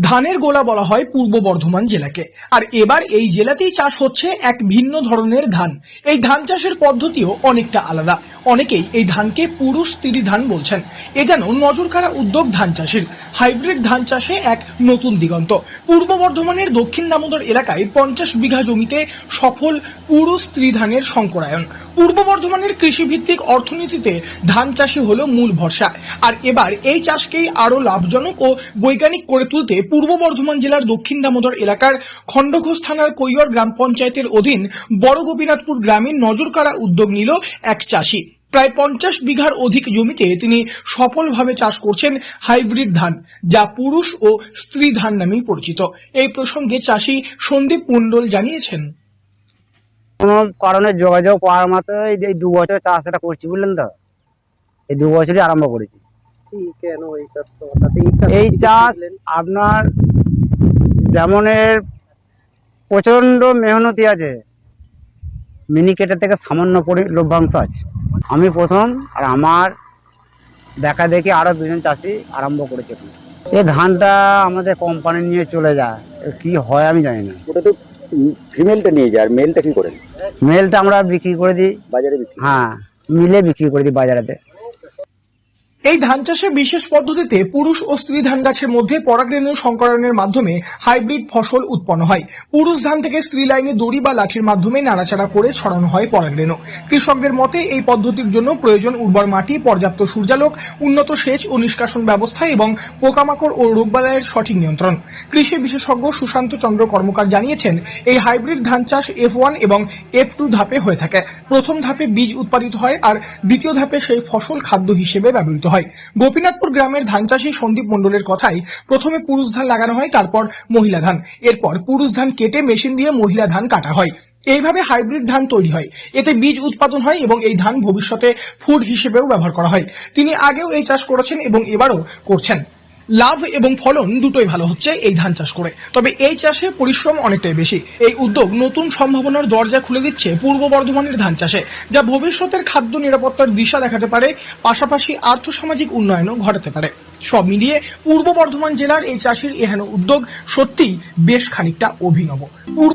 ধানের গোলা বলা হয় পূর্ব বর্ধমান জেলাকে। আর এবার এই জেলাতেই চাষ হচ্ছে এক ভিন্ন ধরনের ধান। এই ধান চাষের পদ্ধতিও অনেকটা আলাদা। অনেকেই এই ধানকে পুরুষ স্ত্রী ধান বলছেন। এ যেন নজরকাড়া উদ্যোগ ধান চাষের। হাইব্রিড ধান চাষে এক নতুন দিগন্ত। পূর্ব বর্ধমানের দক্ষিণ দামোদর এলাকায় পঞ্চাশ বিঘা জমিতে সফল পুরুষ স্ত্রী ধানের সংকরায়ন পূর্ব বর্ধমানের কৃষিভিত্তিক অর্থনীতিতে ধান চাষই হলো মূল ভরসা। আর এবার এই চাষকেই আরও লাভজনক ও বৈজ্ঞানিক করে তুলতে পূর্ব বর্ধমান জেলার দক্ষিণ দামোদর এলাকার খণ্ডঘোষ থানার কৈয়র গ্রাম পঞ্চায়েতের অধীন বড় গোপীনাথপুর গ্রামে নজরকাড়া উদ্যোগ নিল এক চাষি। প্রায় পঞ্চাশ বিঘার অধিক জমিতে তিনি সফলভাবে চাষ করছেন হাইব্রিড ধান, যা পুরুষ ও স্ত্রী ধান নামেই পরিচিত। এই প্রসঙ্গে চাষি সন্দীপ মণ্ডল জানিয়েছেন। কোনো কারণে যোগাযোগ পাওয়ার মতো এই দু বছর চাষটা করছি বুঝলেন তো? এই দু বছরই আরম্ভ করেছি। এই চাষ? আপনার যেমনের প্রচণ্ড মেহনতি আছে মিনিকেটের থেকে সামান্য পরি- লভ্যাংশ আছে। আমি প্রথম আর আমার দেখা দেখি আরও দুজন চাষি আরম্ভ করেছে। এই ধানটা আমাদের কোম্পানি নিয়ে চলে যায় কি হয় আমি জানি না। ফিমেলটা নিয়ে যায় আর মেলটা কি করেন মেলটা আমরা বিক্রি করে দিই। বাজারে বিক্রি হ্যাঁ মিলে বিক্রি করে দিই বাজারেতে। এই ধান চাষে বিশেষ পদ্ধতিতে পুরুষ ও স্ত্রী ধান গাছের মধ্যে পরাগরেণু সংকরণের মাধ্যমে হাইব্রিড ফসল উৎপন্ন হয়। পুরুষ ধান থেকে স্ত্রী লাইনে দড়ি বা লাঠির মাধ্যমে নাড়াচাড়া করে ছড়ানো হয় পরাগরেণু। কৃষকদের মতে এই পদ্ধতির জন্য প্রয়োজন উর্বর মাটি, পর্যাপ্ত সূর্যালোক, উন্নত সেচ ও নিষ্কাশন ব্যবস্থা এবং পোকামাকড় ও রোগবালাইয়ের সঠিক নিয়ন্ত্রণ। কৃষি বিশেষজ্ঞ সুশান্ত চন্দ্র কর্মকার জানিয়েছেন, এই হাইব্রিড ধান চাষ এফ ওয়ান এবং এফ টু ধাপে হয়ে থাকে। প্রথম ধাপে বীজ উৎপাদিত হয় আর দ্বিতীয় ধাপে সেই ফসল খাদ্য হিসেবে ব্যবহৃত হয়। গোপীনাথপুর গ্রামের ধান চাষী সন্দীপ মণ্ডলের কথাই প্রথমে পুরুষ ধান লাগানো হয়, তারপর মহিলা ধান। এরপর পুরুষ ধান কেটে মেশিন দিয়ে মহিলা ধান কাটা হয়। এইভাবে হাইব্রিড ধান তৈরি হয়। এতে বীজ উৎপাদন হয় এবং এই ধান ভবিষ্যতে ফুড হিসেবেও ব্যবহার করা হয়। তিনি আগেও এই চাষ করেছেন এবং এবারও করছেন। লাভ এবং ফলন দুটোই ভালো হচ্ছে এই ধান চাষ করে। তবে এই চাষে পরিশ্রম অনেকটাই বেশি। এই উদ্যোগ নতুন সম্ভাবনার দরজা খুলে দিচ্ছে পূর্ব বর্ধমানের ধান চাষে, যা ভবিষ্যতের খাদ্য নিরাপত্তার দিশা দেখাতে পারে, পাশাপাশি আর্থসামাজিক উন্নয়নও ঘটাতে পারে। সব মিলিয়ে পূর্ব বর্ধমান জেলার এই চাষির এহেন উদ্যোগ সত্যিই বেশ খানিকটা অভিনব। পূর্ব